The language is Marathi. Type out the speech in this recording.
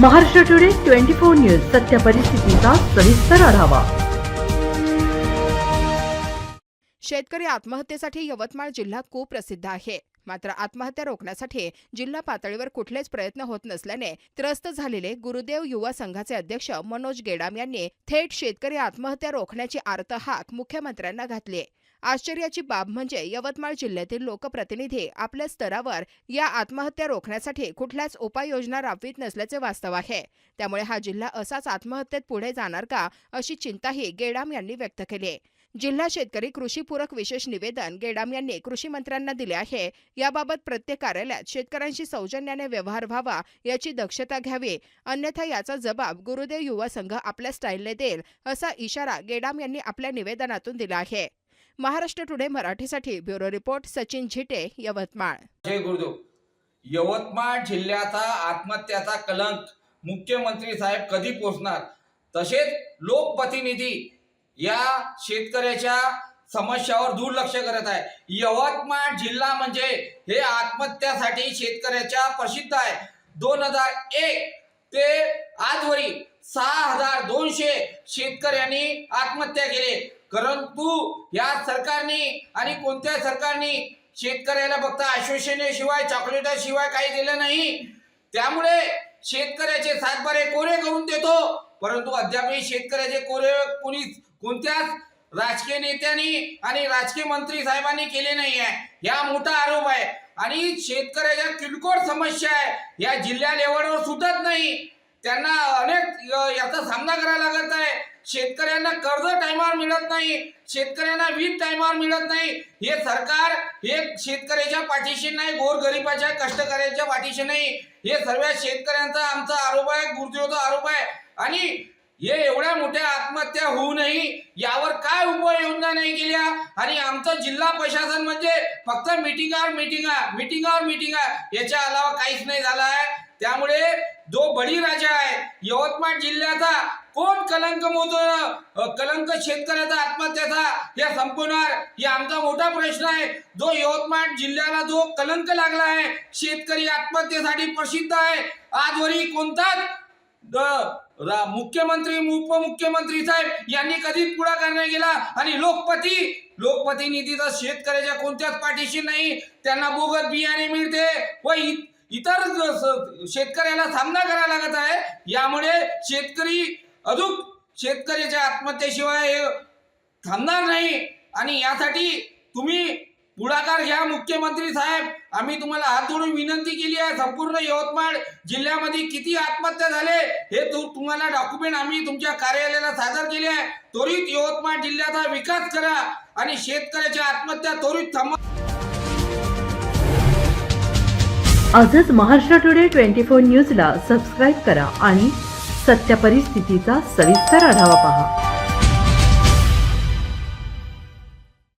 Maharashtra today twenty four news सत्य परिस्थितीचा सविस्तर आढावा. शेतकरी आत्महत्येसाठी यवतमाळ जिल्हा कुप्रसिद्ध आहे. मात्र आत्महत्या रोखण्यासाठी जिल्हा पातळीवर कुठलेच प्रयत्न होत नसल्याने त्रस्त झालेले गुरुदेव युवा संघाचे अध्यक्ष मनोज गेडाम यांनी थेट शेतकरी आत्महत्या रोखण्याची आर्त हाक मुख्यमंत्र्यांना घातली आश्चर्याची बाब म्हणजे यवतमाळ जिल्ह्यातील लोकप्रतिनिधी आपल्या स्तरावर या आत्महत्या रोखण्यासाठी कुठल्याच उपाययोजना राबवित नसल्याचे वास्तव आहे. त्यामुळे हा जिल्हा असाच आत्महत्येत पुढे जाणार का अशी चिंताही गेडाम यांनी व्यक्त केली जिल्हा शेतकरी कृषीपूरक विशेष निवेदन गेडाम यांनी कृषी मंत्र्यांना दिले आहे. याबाबत प्रत्येक कार्यालयात शेतकऱ्यांशी सौजन्याने व्यवहार व्हावा याची दक्षता घ्यावी. अन्यथा याचा जबाब गुरुदेव युवा संघ आपल्या स्टाईलने देईल असा इशारा गेडाम यांनी आपल्या निवेदनातून दिला आहे. महाराष्ट्र टुडे मराठीसाठी ब्युरो रिपोर्ट सचिन झिटे यवतमाळ. जय गुरुदेव. यवतमाळ जिल्ह्याचा आत्महत्याचा कलंक मुख्यमंत्री साहेब कधी पोचणार तसेच लोकप्रतिनिधी या शेतकऱ्याच्या समस्यावर दुर्लक्ष करत आहे. यवतमाळ जिल्हा म्हणजे हे आत्महत्यासाठी शेतकऱ्याच्या प्रसिद्ध आहे. दोन हजार एक ते आजवरी सहा हजार दोनशे शेतकऱ्यांनी आत्महत्या केले. परंतु या सरकारने आणि कोणत्या सरकारने शेतकऱ्याला फक्त आश्वासनेशिवाय चॉकलेटाशिवाय काही दिलं नाही? त्यामुळे शेतकऱ्याचे सातबारे कोरे करून देतो. परंतु अद्यापही शेतकऱ्याचे कोरे कोणीच कोणत्याच राजकीय नेत्यांनी आणि राजकीय मंत्री साहेबांनी केले नाही आहे या मोठा आरोप आहे. आणि शेतकऱ्याच्या किरकोळ समस्या आहे. या जिल्ह्या लेवलवर सुटत नाही. त्यांना अनेक याचा सामना करावा लागत आहे. शेतकऱ्यांना कर्ज टायमावर मिळत नाही. शेतकऱ्यांना वीज टायमावर मिळत नाही. हे सरकार हे शेतकऱ्याच्या पाठीशी नाही गोरगरिबाच्या कष्टकऱ्यांच्या पाठीशी नाही. हे सर्व शेतकऱ्यांचा आमचा आरोप आहे गुरुजीचा आरोप आहे. आणि हे एवढ्या मोठ्या आत्महत्या होऊनही यावर काय उपाययोजना नाही केल्या? आणि आमचं जिल्हा प्रशासन म्हणजे फक्त मिटिंगावर मिटिंगा मिटिंगावर मिटिंगा याच्या अलावा काहीच नाही झालं आहे. त्यामुळे जो बळीराजा आहे यवतमाळ जिल्ह्याचा कोण कलंक मोजो कलंक शेतकऱ्याचा आत्महत्याचा? हे संपवणार? हे आमचा मोठा प्रश्न आहे. जो यवतमाळ जिल्ह्याला जो कलंक लागला आहे शेतकरी आत्महत्येसाठी प्रसिद्ध आहे. आजवरी कोणताच मुख्यमंत्री उपमुख्यमंत्री साहेब यांनी कधीच पुढाकार नाही गेला आणि लोकपती लोकपती निधी तर शेतकऱ्याच्या कोणत्याच पाठीशी नाही. त्यांना बोगत बियाणे मिळते. व इ- इतर शेतकऱ्याला सामना करावा लागत आहे. यामुळे शेतकरी अजून शेतकऱ्याच्या आत्महत्येशिवाय थांबणार नाही. आणि यासाठी तुम्ही पुढाकार घ्या मुख्यमंत्री साहेब. आम्ही तुम्हाला हात जोडून विनंती केली आहे संपूर्ण यवतमाळ जिल्ह्यामध्ये किती आत्महत्या झाले हे तुम्हाला डॉक्युमेंट आम्ही तुमच्या कार्यालयाला सादर केले आहे. त्वरित यवतमाळ जिल्ह्याचा विकास करा आणि शेतकऱ्याच्या आत्महत्या त्वरित थांबवा. आजच महाराष्ट्र टुडे ट्वेंटी फोर न्यूजला सबस्क्राईब करा आणि सत्य परिस्थितीचा सविस्तर आढावा पहा.